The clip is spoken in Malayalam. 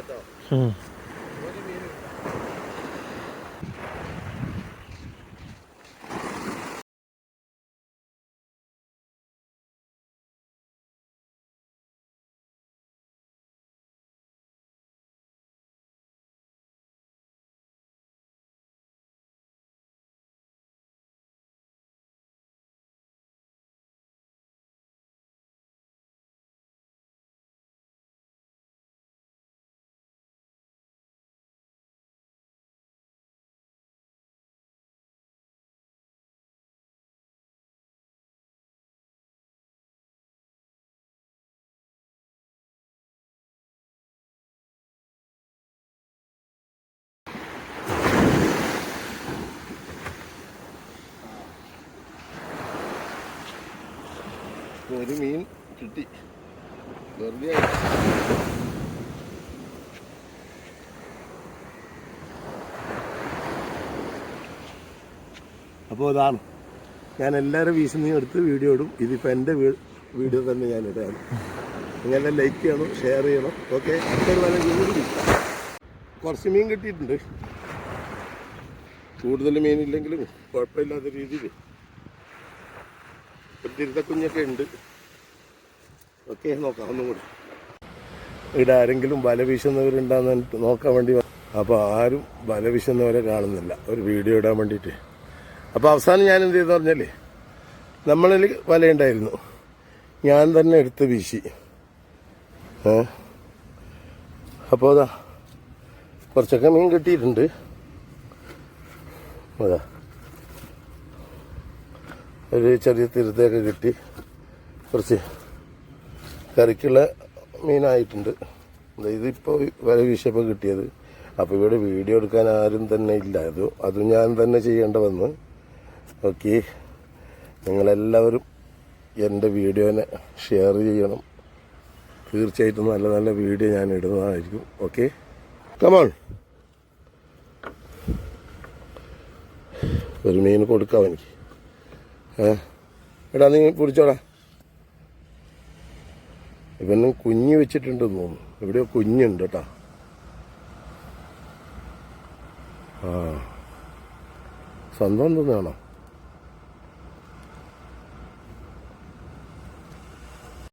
കേട്ടോ ഒരു മീൻ കിട്ടി. വെറുതെ അപ്പോൾ അതാണ് ഞാൻ എല്ലാവരും വീശുന്നതും എടുത്ത് വീഡിയോ ഇടും. ഇതിപ്പോൾ എന്റെ വീഡിയോ തന്നെ ഞാൻ ഇടാണ് നിങ്ങളെ ലൈക്ക് ചെയ്യണം ഷെയർ ചെയ്യണം. ഓക്കെ കുറച്ച് മീൻ കിട്ടിയിട്ടുണ്ട്. കൂടുതൽ മീനില്ലെങ്കിലും കുഴപ്പമില്ലാത്ത രീതിയിൽ ഒരു ഉണ്ട്. ഓക്കെ നോക്കാം ഒന്നും കൂടി. ഇവിടെ ആരെങ്കിലും വല വീശുന്നവരുണ്ടാന്ന് നോക്കാൻ വേണ്ടി അപ്പോൾ ആരും വല വീശുന്നവരെ കാണുന്നില്ല. ഒരു വീഡിയോ ഇടാൻ വേണ്ടിയിട്ട്. അപ്പോൾ അവസാനം ഞാൻ എന്ത് ചെയ്തെന്ന് പറഞ്ഞാലേ നമ്മളിൽ വലയുണ്ടായിരുന്നു. ഞാൻ തന്നെ എടുത്ത് വീശി. ഏ? അപ്പോൾ അതാ കുറച്ചൊക്കെ മീൻ കിട്ടിയിട്ടുണ്ട്. അതാ. ഒരു ചെറിയ തിരുത്തൊക്കെ കിട്ടി. കുറച്ച് കറിക്കുള്ള മീനായിട്ടുണ്ട്. ഇതിപ്പോൾ വില വീശപ്പോൾ കിട്ടിയത്. അപ്പോൾ ഇവിടെ വീഡിയോ എടുക്കാൻ ആരും തന്നെ ഇല്ല. അത് അതും ഞാൻ തന്നെ ചെയ്യേണ്ട വന്നു ഓക്കെ. നിങ്ങളെല്ലാവരും എന്റെ വീഡിയോനെ ഷെയർ ചെയ്യണം. തീർച്ചയായിട്ടും നല്ല നല്ല വീഡിയോ ഞാൻ ഇടുന്നതായിരിക്കും. ഓക്കെ. കമോൺ ഒരു മീൻ കൊടുക്കാം എനിക്ക്. എടാ നീ പിടിച്ചോടാ. ഇവനും കുഞ്ഞ് വെച്ചിട്ടുണ്ട് തോന്നുന്നു. എവിടെയോ കുഞ്ഞുണ്ട് കേട്ടാ. ആ. സ്വന്തം തോന്നുകയാണോ